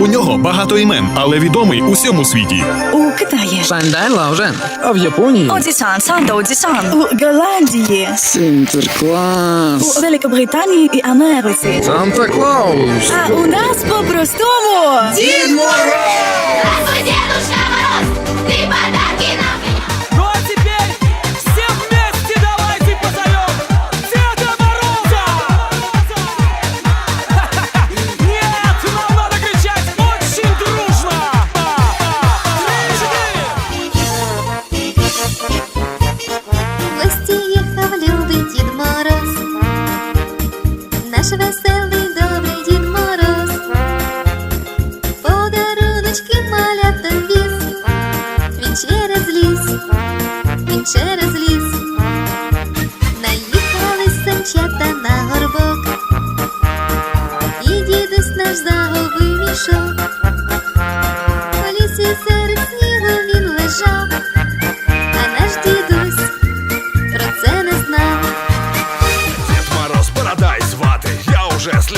У нього багато імен, але відомий у всьому світі. У Китаї, Шандай Лаужен. А в Японії Одісан, Санта Одісан, у Голландії, Сінтерклас. у Великобританії і Америці. Санта Клаус. А у нас по-простому. Здравствуй, наш веселий добрий Дід Мороз, подаруночки малятам віз, він через ліс, він через ліс, наїхали санчата на горбок, і дідусь наш загубив мішок. Уже слегка